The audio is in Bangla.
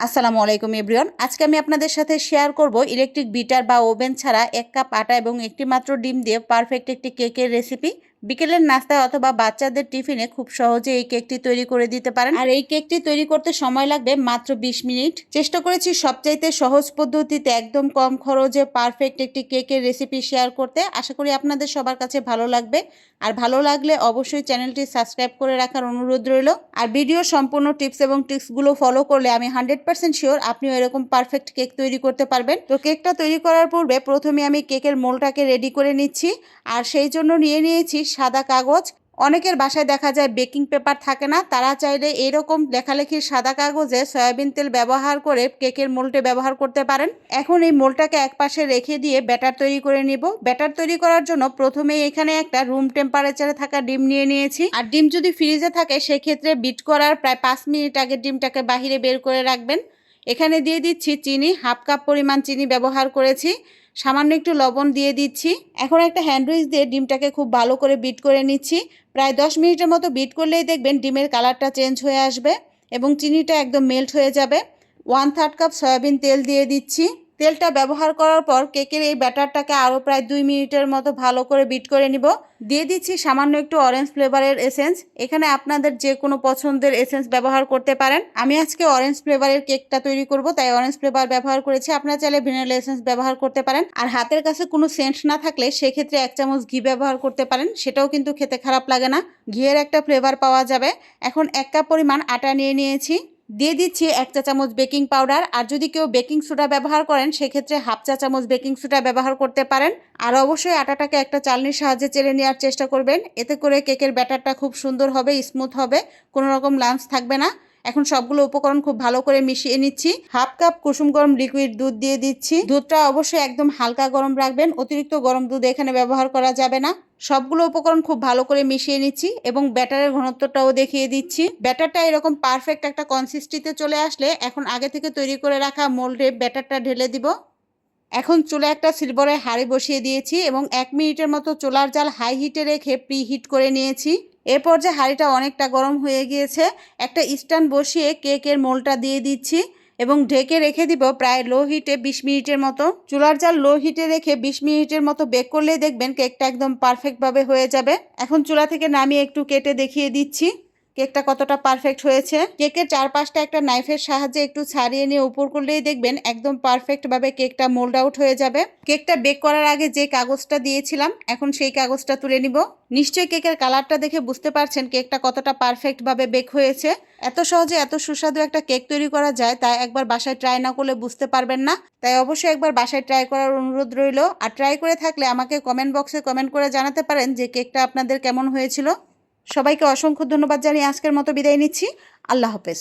আসসালামু আলাইকুম, এভরিওয়ান। আজকে আমি আপনাদের সাথে শেয়ার করব ইলেকট্রিক বিটার বা ওভেন ছাড়া এক কাপ আটা এবং একটি মাত্র ডিম দিয়ে পারফেক্ট একটি কেকের রেসিপি বিকেলের নাস্তায় অথবা বাচ্চাদের টিফিনে খুব সহজে এই কেকটি তৈরি করে দিতে পারেন। আর এই কেকটি তৈরি করতে সময় লাগবে মাত্র 20 মিনিট। চেষ্টা করেছি সবচাইতে সহজ পদ্ধতিতে একদম কম খরচে পারফেক্ট একটি কেকের রেসিপি শেয়ার করতে। আশা করি আপনাদের সবার কাছে ভালো লাগবে। আর ভালো লাগলে অবশ্যই চ্যানেলটি সাবস্ক্রাইব করে রাখার অনুরোধ রইল। আর ভিডিও সম্পূর্ণ টিপস এবং ট্রিক্সগুলো ফলো করলে আমি হান্ড্রেড পার্সেন্ট শিওর আপনিও এরকম পারফেক্ট কেক তৈরি করতে পারবেন। তো কেকটা তৈরি করার পূর্বে প্রথমে আমি কেকের মোলটাকে রেডি করে নিচ্ছি। আর সেই জন্য নিয়ে নিয়েছি সাদা কাগজ। অনেকের বাসায় দেখা যায় বেকিং পেপার থাকে না, তারা চাইলে এরকম লেখালেখির সাদা কাগজে সয়াবিন তেল ব্যবহার করে কেকের মোলটে ব্যবহার করতে পারেন। এখন এই মোলটাকে একপাশে রেখে দিয়ে ব্যাটার তৈরি করে নিব। ব্যাটার তৈরি করার জন্য প্রথমে এখানে একটা রুম টেম্পারেচারে থাকা ডিম নিয়ে নিয়েছি। আর ডিম যদি ফ্রিজে থাকে, সেক্ষেত্রে বিট করার প্রায় পাঁচ মিনিট আগে ডিমটাকে বাহিরে বের করে রাখবেন। এখানে দিয়ে দিচ্ছি চিনি, হাফ কাপ পরিমাণ চিনি ব্যবহার করেছি। সামান্য একটু লবণ দিয়ে দিচ্ছি। এখন একটা হ্যান্ডউইচ দিয়ে ডিমটাকে খুব ভালো করে বিট করে নিচ্ছি। প্রায় দশ মিনিটের মতো বিট করলেই দেখবেন ডিমের কালারটা চেঞ্জ হয়ে আসবে এবং চিনিটা একদম মেল্ট হয়ে যাবে। ওয়ান থার্ড কাপ সয়াবিন তেল দিয়ে দিচ্ছি। তেলটা ব্যবহার করার পর কেকের এই ব্যাটারটাকে আরও প্রায় দুই মিনিটের মতো ভালো করে বিট করে নিব। দিয়ে দিচ্ছি সামান্য একটু অরেঞ্জ ফ্লেভারের এসেন্স এখানে আপনাদের যে কোনো পছন্দের এসেন্স ব্যবহার করতে পারেন। আমি আজকে অরেঞ্জ ফ্লেভারের কেকটা তৈরি করব, তাই অরেঞ্জ ফ্লেভার ব্যবহার করেছি। আপনারা চাইলে ভ্যানিলা এসেন্স ব্যবহার করতে পারেন। আর হাতের কাছে কোনো সেন্ট না থাকলে সেক্ষেত্রে এক চামচ ঘি ব্যবহার করতে পারেন। সেটাও কিন্তু খেতে খারাপ লাগে না। ঘিয়ের একটা ফ্লেভার পাওয়া যাবে। এখন এক কাপ পরিমাণ আটা নিয়ে নিয়েছি। দিয়ে দিচ্ছি এক চা চামচ বেকিং পাউডার। আর যদি কেউ বেকিং সোডা ব্যবহার করেন, সেক্ষেত্রে হাফ চা চামচ বেকিং সোডা ব্যবহার করতে পারেন। আর অবশ্যই আটাটাকে একটা চালনির সাহায্যে চেলে নেওয়ার চেষ্টা করবেন। এতে করে কেকের ব্যাটারটা খুব সুন্দর হবে, স্মুথ হবে, কোনো রকম লাঞ্চ থাকবে না। এখন সবগুলো উপকরণ খুব ভালো করে মিশিয়ে নিচ্ছি। হাফ কাপ কুসুম গরম লিকুইড দুধ দিয়ে দিচ্ছি। দুধটা অবশ্যই একদম হালকা গরম রাখবেন। অতিরিক্ত গরম দুধ এখানে ব্যবহার করা যাবে না। সবগুলো উপকরণ খুব ভালো করে মিশিয়ে নিচ্ছি এবং ব্যাটারের ঘনত্বটাও দেখিয়ে দিচ্ছি। ব্যাটারটা এরকম পারফেক্ট একটা কনসিস্টিতে চলে আসলে এখন আগে থেকে তৈরি করে রাখা মোল্ডে ব্যাটারটা ঢেলে দিব। এখন চুলে একটা সিলভারের হাঁড়ি বসিয়ে দিয়েছি এবং এক মিনিটের মতো চুলার জাল হাই হিটে রেখে প্রি হিট করে নিয়েছি। এরপর যে হাঁড়িটা অনেকটা গরম হয়ে গিয়েছে, একটা স্ট্যান্ড বসিয়ে কেকের মোলটা দিয়ে দিচ্ছি এবং ঢেকে রেখে দিব প্রায় লো হিটে বিশ মিনিটের মতো। চুলার জাল লো হিটে রেখে বিশ মিনিটের মতো বেক করলেই দেখবেন কেকটা একদম পারফেক্টভাবে হয়ে যাবে। এখন চুলা থেকে নামিয়ে একটু কেটে দেখিয়ে দিচ্ছি। কেকটা কতটা পারফেক্ট হয়েছে? কেকের চারপাশটা একটা নাইফের সাহায্যে একটু ছাড়িয়ে নিয়ে উপর করলেই দেখবেন একদম পারফেক্টভাবে কেকটা মোল্ড আউট হয়ে যাবে। কেকটা বেক করার আগে যে কাগজটা দিয়েছিলাম, এখন সেই কাগজটা তুলে নিব। নিশ্চয়ই কেকের কালারটা দেখে বুঝতে পারছেন কেকটা কতটা পারফেক্টভাবে বেক হয়েছে। এত সহজে এত সুস্বাদু একটা কেক তৈরি করা যায়, তাই একবার বাসায় ট্রাই না করলে বুঝতে পারবেন না। তাই অবশ্যই একবার বাসায় ট্রাই করার অনুরোধ রইল। আর ট্রাই করে থাকলে আমাকে কমেন্ট বক্সে কমেন্ট করে জানাতে পারেন যে কেকটা আপনাদের কেমন হয়েছিল। সবাইকে অসংখ্য ধন্যবাদ জানিয়ে আজকের মতো বিদায় নিচ্ছি। আল্লাহ হাফেজ।